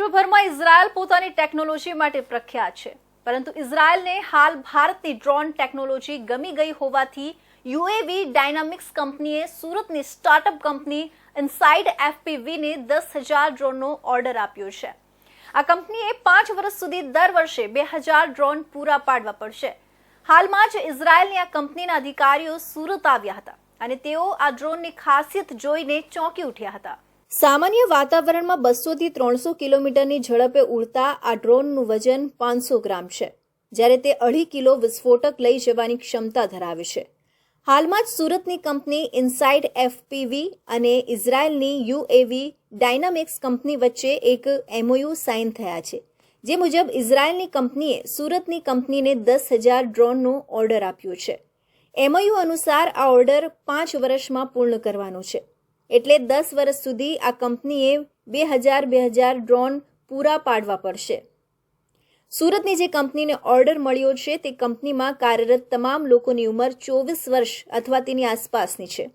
વિશ્વભરમાં ઇઝરાયલ પોતાની ટેકનોલોજી માટે પ્રખ્યાત છે. પરંતુ ઇઝરાયલને હાલ ભારતની ડ્રોન ટેકનોલોજી ગમી ગઈ હોવાથી યુએવી ડાયનામિક્સ કંપનીએ સુરતની સ્ટાર્ટઅપ કંપની ઇનસાઇડ એફપીવીને દસ હજાર ડ્રોનનો ઓર્ડર આપ્યો છે. આ કંપનીએ પાંચ વર્ષ સુધી દર વર્ષે બે હજાર ડ્રોન પૂરા પાડવા પડશે. હાલમાં જ ઇઝરાયલની આ કંપનીના અધિકારીઓ સુરત આવ્યા હતા અને તેઓ આ ડ્રોનની ખાસિયત જોઈને ચોંકી ઉઠ્યા હતા. સામાન્ય વાતાવરણમાં બસોથી ત્રણસો કિલોમીટરની ઝડપે ઉડતા આ ડ્રોનનું વજન પાંચસો ગ્રામ છે, જ્યારે તે અઢી કિલો વિસ્ફોટક લઈ જવાની ક્ષમતા ધરાવે છે. હાલમાં જ સુરતની કંપની ઇનસાઇડ એફપીવી અને ઇઝરાયલની યુએવી ડાયનામિક્સ કંપની વચ્ચે એક એમઓયુ સાઇન થયા છે, જે મુજબ ઇઝરાયલની કંપનીએ સુરતની કંપનીને દસ હજાર ડ્રોનનો ઓર્ડર આપ્યો છે. એમઓયુ અનુસાર આ ઓર્ડર પાંચ વર્ષમાં પૂર્ણ કરવાનો છે. એટલે દસ વર્ષ સુધી આ કંપનીએ બે હજાર બે હજાર ડ્રોન પૂરા પાડવા પડશે. સુરતની જે કંપનીને ઓર્ડર મળ્યો છે, તે કંપનીમાં કાર્યરત તમામ લોકોની ઉંમર ચોવીસ વર્ષ અથવા તેની આસપાસની છે.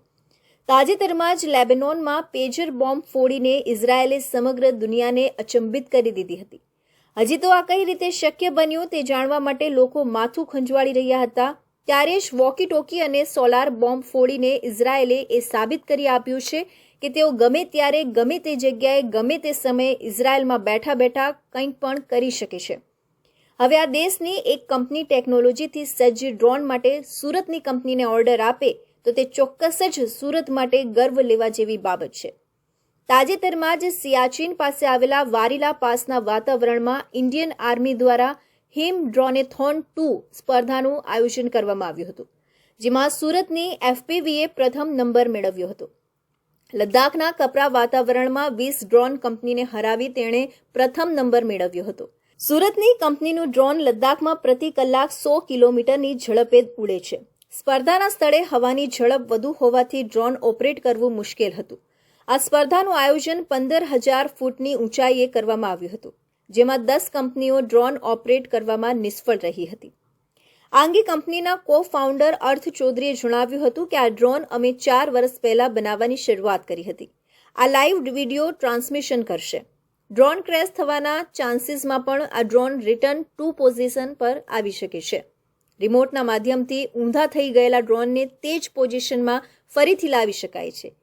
તાજેતરમાં જ લેબેનોનમાં પેજર બોમ્બ ફોડીને ઇઝરાયેલે સમગ્ર દુનિયાને અચંબિત કરી દીધી હતી. હજી તો આ કઈ રીતે શક્ય બન્યું તે જાણવા માટે લોકો માથું ખંજવાળી રહ્યા હતા. ત્યારે જ વોકી ટોકી અને સોલાર બોમ્બ ફોડીને ઇઝરાયેલે એ સાબિત કરી આપ્યું છે કે તેઓ ગમે ત્યારે, ગમે તે જગ્યાએ, ગમે તે સમયે ઇઝરાયેલમાં બેઠા બેઠા કંઈ પણ કરી શકે છે. હવે આ દેશની એક કંપની ટેકનોલોજીથી સજ્જ ડ્રોન માટે સુરતની કંપનીને ઓર્ડર આપે તો તે ચોક્કસ જ સુરત માટે ગર્વ લેવા જેવી બાબત છે. તાજેતરમાં જ સિયાચીન પાસે આવેલા વારીલા પાસના વાતાવરણમાં ઇન્ડિયન આર્મી દ્વારા હિમ ડ્રોનેથોન ટુ સ્પર્ધાનું આયોજન કરવામાં આવ્યું હતું, જેમાં સુરતની એફપીવીએ પ્રથમ નંબર મેળવ્યો હતો. લદ્દાખના કપરા વાતાવરણમાં વીસ ડ્રોન કંપનીને હરાવી તેણે પ્રથમ નંબર મેળવ્યો હતો. સુરતની કંપનીનું ડ્રોન લદ્દાખમાં પ્રતિ કલાક સો કિલોમીટરની ઝડપે ઉડે છે. સ્પર્ધાના સ્થળે હવાની ઝડપ વધુ હોવાથી ડ્રોન ઓપરેટ કરવું મુશ્કેલ હતું. આ સ્પર્ધાનું આયોજન પંદર હજાર ફૂટની ઊંચાઈએ કરવામાં આવ્યું હતું. જેમાં દસ કંપનીઓ ડ્રોન ઓપરેટ કરવામાં નિષ્ફળ રહી હતી. આ અંગે કંપનીના કો ફાઉન્ડર અર્થ ચૌધરીએ જણાવ્યું હતું કે આ ડ્રોન અમે ચાર વર્ષ પહેલા બનાવવાની શરૂઆત કરી હતી. આ લાઈવ વીડિયો ટ્રાન્સમિશન કરશે. ડ્રોન ક્રેશ થવાના ચાન્સીસમાં પણ આ ડ્રોન રિટર્ન ટુ પોઝિશન પર આવી શકે છે. રિમોટના માધ્યમથી ઊંધા થઈ ગયેલા ડ્રોનને તે જ પોઝિશનમાં ફરીથી લાવી શકાય છે.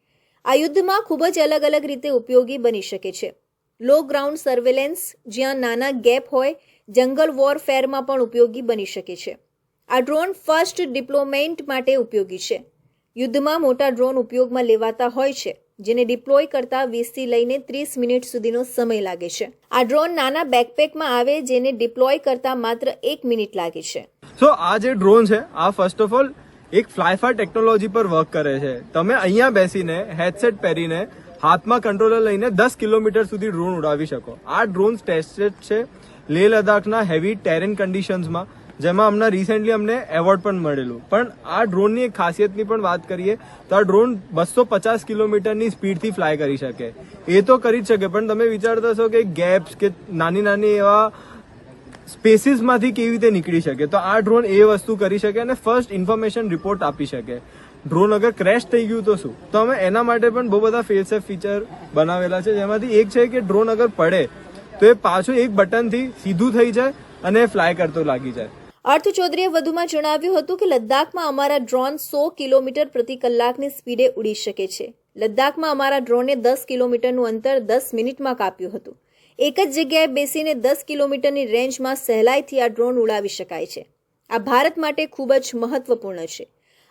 આ યુદ્ધમાં ખૂબ જ અલગ અલગ રીતે ઉપયોગી બની શકે છે. લો ગ્રાઉન્ડ સર્વેલન્સ જ્યાં નાના ગેપ હોય, જંગલ વોરફેરમાં પણ ઉપયોગી બની શકે છે. આ ડ્રોન ફર્સ્ટ ડિપ્લોમેન્ટ માટે ઉપયોગી છે. યુદ્ધમાં મોટા ડ્રોન ઉપયોગમાં લેવાતા હોય છે, જેને ડિપ્લોય કરતા વીસથી લઈને ત્રીસ મિનિટ સુધીનો સમય લાગે છે. આ ડ્રોન નાના બેકપેકમાં આવે, જેને ડિપ્લોય કરતા માત્ર એક મિનિટ લાગે છે. સો આ જે ડ્રોન છે, આ ફર્સ્ટ ઓફ ઓલ એક ફ્લાયફાર ટેકનોલોજી પર વર્ક કરે છે. તમે અહીંયા બેસીને હેડસેટ પહેરીને હાથમાં કંટ્રોલર લઈને દસ કિલોમીટર સુધી ડ્રોન ઉડાવી શકો. આ ડ્રોન ટેસ્ટેડ છે લેહ લદ્દાખના હેવી ટેરેન કન્ડિશન્સમાં જેમાં હમણાં રિસેન્ટલી અમને એવોર્ડ પણ મળેલું. પણ આ ડ્રોનની એક ખાસિયતની પણ વાત કરીએ, તો આ ડ્રોન બસો પચાસ કિલોમીટરની સ્પીડથી ફ્લાય કરી શકે. એ તો કરી જ શકે, પણ તમે વિચારતા છો કે ગેપ્સ કે નાની નાની એવા સ્પેસીસમાંથી કેવી રીતે નીકળી શકે? તો આ ડ્રોન એ વસ્તુ કરી શકે અને ફર્સ્ટ ઇન્ફોર્મેશન રિપોર્ટ આપી શકે. ડ્રોન અગર ક્રેશ થઈ ગયું તો શું? તો અમે એના માટે પણ બહુ બધા ફેલ સેફ ફીચર બનાવેલા છે. જેમાંથી એક છે કે ડ્રોન અગર પડે, તો એ પાછું એક બટનથી સીધું થઈ જાય અને ફ્લાય કરતો લાગી જાય. અર્થ ચૌધરીએ વધુમાં જણાવ્યું હતું કે લદ્દાખમાં અમારા ડ્રોન સો કિલોમીટર પ્રતિ કલાકની સ્પીડે ઉડી શકે છે. લદ્દાખમાં અમારા ડ્રોને દસ કિલોમીટરનું અંતર દસ મિનિટમાં કાપ્યું હતું. એક જ જગ્યાએ બેસીને દસ કિલોમીટરની રેન્જમાં સહેલાઈથી આ ડ્રોન ઉડાવી શકાય છે. આ ભારત માટે ખૂબ જ મહત્વપૂર્ણ છે.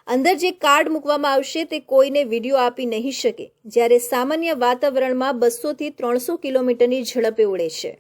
અંદર જે કાર્ડ મૂકવામાં આવશે તે કોઈને વીડિયો આપી નહીં શકે, જ્યારે સામાન્ય વાતાવરણમાં બસોથી ત્રણસો કિલોમીટરની ઝડપે ઉડે છે.